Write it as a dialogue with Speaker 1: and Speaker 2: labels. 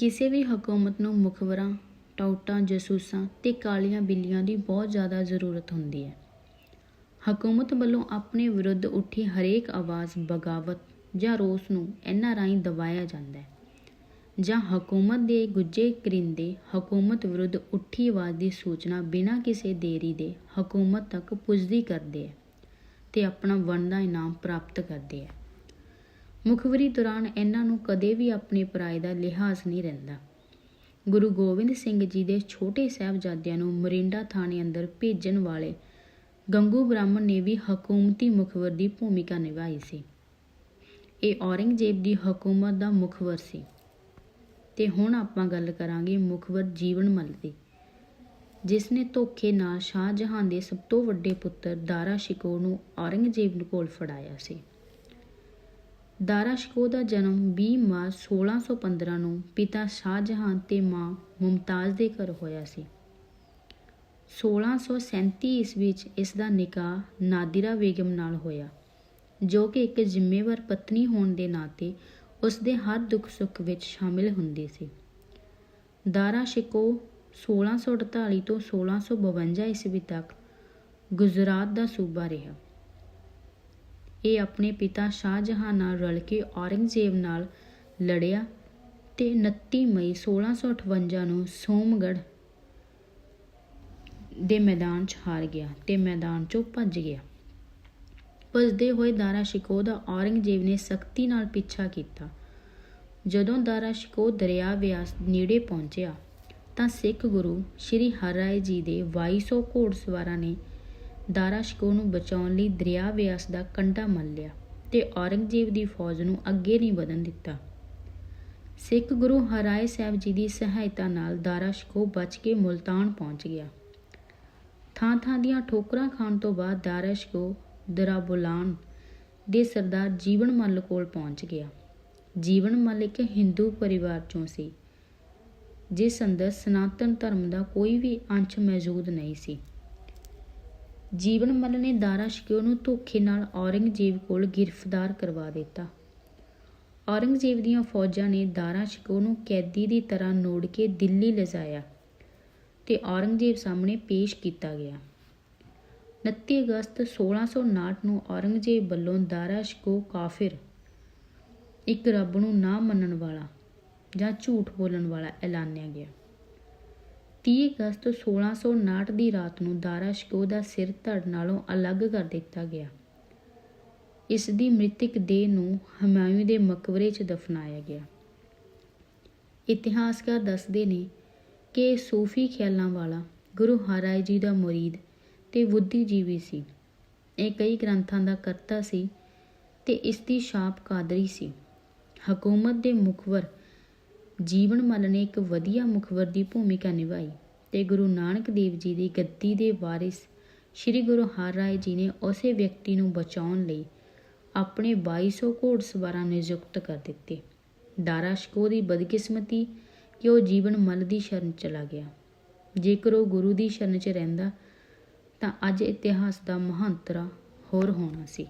Speaker 1: ਕਿਸੇ ਵੀ ਹਕੂਮਤ ਨੂੰ ਮੁਖਬਰਾਂ, ਟਾਊਟਾਂ, ਜਸੂਸਾਂ ਤੇ ਕਾਲੀਆਂ ਬਿੱਲੀਆਂ ਦੀ ਬਹੁਤ ਜ਼ਿਆਦਾ ਜ਼ਰੂਰਤ ਹੁੰਦੀ ਹੈ। ਹਕੂਮਤ ਵੱਲੋਂ ਆਪਣੇ ਵਿਰੁੱਧ ਉੱਠੀ ਹਰੇਕ ਆਵਾਜ਼ ਬਗਾਵਤ ਜਾਂ ਰੋਸ ਨੂੰ ਇਹਨਾਂ ਰਾਹੀਂ ਦਬਾਇਆ ਜਾਂਦਾ ਹੈ। ਜਾਂ ਹਕੂਮਤ ਦੇ ਗੁੱਜੇ ਕਰਿੰਦੇ ਹਕੂਮਤ ਵਿਰੁੱਧ ਉੱਠੀ ਆਵਾਜ਼ ਦੀ ਸੂਚਨਾ ਬਿਨਾਂ ਕਿਸੇ ਦੇਰੀ ਦੇ ਹਕੂਮਤ ਤੱਕ ਪੁੱਜਦੀ ਕਰਦੇ ਹੈ ਤੇ ਆਪਣਾ ਬਣਦਾ ਇਨਾਮ ਪ੍ਰਾਪਤ ਕਰਦੇ ਹੈ। ਮੁਖਬਰੀ ਦੌਰਾਨ ਇਹਨਾਂ ਨੂੰ ਕਦੇ ਵੀ ਆਪਣੇ ਪਰਾਈ ਦਾ ਲਿਹਾਜ਼ ਨਹੀਂ ਰਹਿੰਦਾ। ਗੁਰੂ ਗੋਬਿੰਦ ਸਿੰਘ ਜੀ ਦੇ ਛੋਟੇ ਸਾਹਿਬਜ਼ਾਦਿਆਂ ਨੂੰ ਮਰਿੰਡਾ ਥਾਣੇ ਅੰਦਰ ਭੇਜਣ ਵਾਲੇ ਗੰਗੂ ਬ੍ਰਾਹਮਣ ਨੇ ਵੀ ਹਕੂਮਤੀ ਮੁਖਬਰ ਦੀ ਭੂਮਿਕਾ ਨਿਭਾਈ ਸੀ। ਇਹ ਔਰੰਗਜ਼ੇਬ ਦੀ ਹਕੂਮਤ ਦਾ ਮੁਖਬਰ ਸੀ। ਤੇ ਹੁਣ ਆਪਾਂ ਗੱਲ ਕਰਾਂਗੇ ਮੁਖਬਰ ਜੀਵਨ ਮੱਲ ਦੀ, ਜਿਸ ਨੇ ਧੋਖੇ ਨਾਲ ਸ਼ਾਹਜਹਾਨ ਦੇ ਸਭ ਤੋਂ ਵੱਡੇ ਪੁੱਤਰ ਦਾਰਾ ਸ਼ਿਕੋ ਨੂੰ ਔਰੰਗਜ਼ੇਬ ਕੋਲ ਫੜਾਇਆ ਸੀ। ਦਾਰਾ ਸ਼ਿਕੋ ਦਾ ਜਨਮ 20 ਮਾਰਚ 1615 ਨੂੰ ਪਿਤਾ ਸ਼ਾਹਜਹਾਨ ਤੇ ਮਾਂ ਮੁਮਤਾਜ਼ ਦੇ ਘਰ ਹੋਇਆ ਸੀ। 1637 ਈਸਵੀ ਵਿੱਚ ਇਸ ਦਾ ਨਿਕਾਹ ਨਾਦਿਰਾ ਬੇਗਮ ਨਾਲ ਹੋਇਆ, ਜੋ ਕਿ ਇੱਕ ਜ਼ਿੰਮੇਵਾਰ ਪਤਨੀ ਹੋਣ ਦੇ ਨਾਤੇ ਉਸ ਦੇ ਹਰ ਦੁੱਖ ਸੁੱਖ ਵਿੱਚ ਸ਼ਾਮਿਲ ਹੁੰਦੀ ਸੀ। ਦਾਰਾ ਸ਼ਿਕੋ 1648 ਤੋਂ 1652 ਈਸਵੀ ਤੱਕ ਗੁਜਰਾਤ ਦਾ ਸੂਬਾ ਰਿਹਾ। ਇਹ ਆਪਣੇ ਪਿਤਾ ਸ਼ਾਹਜਹਾਨ ਨਾਲ ਰਲ ਕੇ ਔਰੰਗਜ਼ੇਬ ਨਾਲ ਲੜਿਆ ਤੇ 29 ਮਈ 1658 ਨੂੰ ਸੋਮਗੜ ਦੇ ਮੈਦਾਨ 'ਚ ਹਾਰ ਗਿਆ ਤੇ ਮੈਦਾਨ 'ਚੋਂ ਭੱਜ ਗਿਆ। ਭੱਜਦੇ ਹੋਏ ਦਾਰਾ ਸ਼ਿਕੋ ਦਾ ਔਰੰਗਜ਼ੇਬ ਨੇ ਸਖਤੀ ਨਾਲ ਪਿੱਛਾ ਕੀਤਾ। ਜਦੋਂ ਦਾਰਾ ਸ਼ਿਕੋ ਦਰਿਆ ਵਿਆਸ ਨੇੜੇ ਪਹੁੰਚਿਆ ਤਾਂ ਸਿੱਖ ਗੁਰੂ ਸ੍ਰੀ ਹਰਿਰਾਏ ਜੀ ਦੇ 2200 ਘੋੜਸਵਾਰਾਂ ਨੇ ਦਾਰਾ ਸ਼ਿਕੋ ਨੂੰ ਬਚਾਉਣ ਲਈ ਦਰਿਆ ਵਿਆਸ ਦਾ ਕੰਢਾ ਮੱਲ ਲਿਆ ਤੇ ਔਰੰਗਜ਼ੇਬ ਦੀ ਫੌਜ ਨੂੰ ਅੱਗੇ ਨਹੀਂ ਵਧਣ ਦਿੱਤਾ। ਸਿੱਖ ਗੁਰੂ ਹਰਾਏ ਸਾਹਿਬ ਜੀ ਦੀ ਸਹਾਇਤਾ ਨਾਲ ਦਾਰਾ ਸ਼ਿਕੋ ਬਚ ਕੇ ਮੁਲਤਾਨ ਪਹੁੰਚ ਗਿਆ। ਥਾਂ ਥਾਂ ਦੀਆਂ ਠੋਕਰਾਂ ਖਾਣ ਤੋਂ ਬਾਅਦ ਦਾਰਾ ਸ਼ਿਕੋ ਦਰਾਬੁਲਾਨ ਦੇ ਸਰਦਾਰ ਜੀਵਨ ਮੱਲ ਕੋਲ ਪਹੁੰਚ ਗਿਆ। ਜੀਵਨ ਮੱਲ ਇੱਕ ਹਿੰਦੂ ਪਰਿਵਾਰ ਚੋਂ ਸੀ, ਜਿਸ ਅੰਦਰ ਸਨਾਤਨ ਧਰਮ ਦਾ ਕੋਈ ਵੀ ਅੰਸ਼ ਮੌਜੂਦ ਨਹੀਂ ਸੀ। ਜੀਵਨ ਮੱਲ ਨੇ ਦਾਰਾ ਸ਼ਿਕੋ ਨੂੰ ਧੋਖੇ ਨਾਲ ਔਰੰਗਜ਼ੇਬ ਕੋਲ ਗ੍ਰਿਫਤਾਰ ਕਰਵਾ ਦਿੱਤਾ। ਔਰੰਗਜ਼ੇਬ ਦੀਆਂ ਫੌਜਾਂ ਨੇ ਦਾਰਾ ਸ਼ਿਕੋ ਨੂੰ ਕੈਦੀ ਦੀ ਤਰ੍ਹਾਂ ਨੋੜ ਕੇ ਦਿੱਲੀ ਲਿਜਾਇਆ ਤੇ ਔਰੰਗਜ਼ੇਬ ਸਾਹਮਣੇ ਪੇਸ਼ ਕੀਤਾ ਗਿਆ। 29 ਅਗਸਤ 1659 ਨੂੰ ਔਰੰਗਜ਼ੇਬ ਵੱਲੋਂ ਦਾਰਾ ਸ਼ਿਕੋ ਕਾਫਿਰ, ਇੱਕ ਰੱਬ ਨੂੰ ਨਾ ਮੰਨਣ ਵਾਲਾ ਜਾਂ ਝੂਠ ਬੋਲਣ ਵਾਲਾ ਐਲਾਨਿਆ ਗਿਆ। 30 ਅਗਸਤ 1659 ਦੀ ਰਾਤ ਨੂੰ ਦਾਰਾ ਸ਼ਿਕੋ ਦਾ ਸਿਰ ਧੜ ਨਾਲੋਂ ਅਲੱਗ ਕਰ ਦਿੱਤਾ ਗਿਆ। ਇਸ ਦੀ ਮ੍ਰਿਤਕ ਦੇਹ ਨੂੰ ਹਮਾਯੂੰ ਦੇ ਮਕਬਰੇ 'ਚ ਦਫਨਾਇਆ ਗਿਆ। ਇਤਿਹਾਸਕਾਰ ਦੱਸਦੇ ਨੇ ਕਿ ਸੂਫੀ ਖਿਆਲਾਂ ਵਾਲਾ ਗੁਰੂ ਹਰਾਏ ਜੀ ਦਾ ਮੁਰੀਦ ਤੇ ਬੁੱਧੀਜੀਵੀ ਸੀ। ਇਹ ਕਈ ਗ੍ਰੰਥਾਂ ਦਾ ਕਰਤਾ ਸੀ ਤੇ ਇਸ ਦੀ ਛਾਪ ਕਾਦਰੀ ਸੀ। ਹਕੂਮਤ ਦੇ ਮੁਖਬਰ ਜੀਵਨ ਮੱਲ ਨੇ ਇੱਕ ਵਧੀਆ ਮੁਖਬਰ ਦੀ ਭੂਮਿਕਾ ਨਿਭਾਈ ਤੇ ਗੁਰੂ ਨਾਨਕ ਦੇਵ ਜੀ ਦੀ ਗੱਦੀ ਦੇ ਵਾਰਿਸ ਸ੍ਰੀ ਗੁਰੂ ਹਰਿਰਾਏ ਜੀ ਨੇ ਉਸੇ ਵਿਅਕਤੀ ਨੂੰ ਬਚਾਉਣ ਲਈ ਆਪਣੇ 2200 ਘੋੜਸਵਾਰਾਂ ਨਿਯੁਕਤ ਕਰ ਦਿੱਤੇ। ਦਾਰਾ ਸ਼ਿਕੋ ਦੀ ਬਦਕਿਸਮਤੀ ਕਿ ਉਹ ਜੀਵਨ ਮੱਲ ਦੀ ਸ਼ਰਨ ਚਲਾ ਗਿਆ? ਜੇਕਰ ਉਹ ਗੁਰੂ ਦੀ ਸ਼ਰਨ 'ਚ ਰਹਿੰਦਾ ਤਾਂ ਅੱਜ ਇਤਿਹਾਸ ਦਾ ਮਹੰਤਰਾ ਹੋਰ ਹੋਣਾ ਸੀ।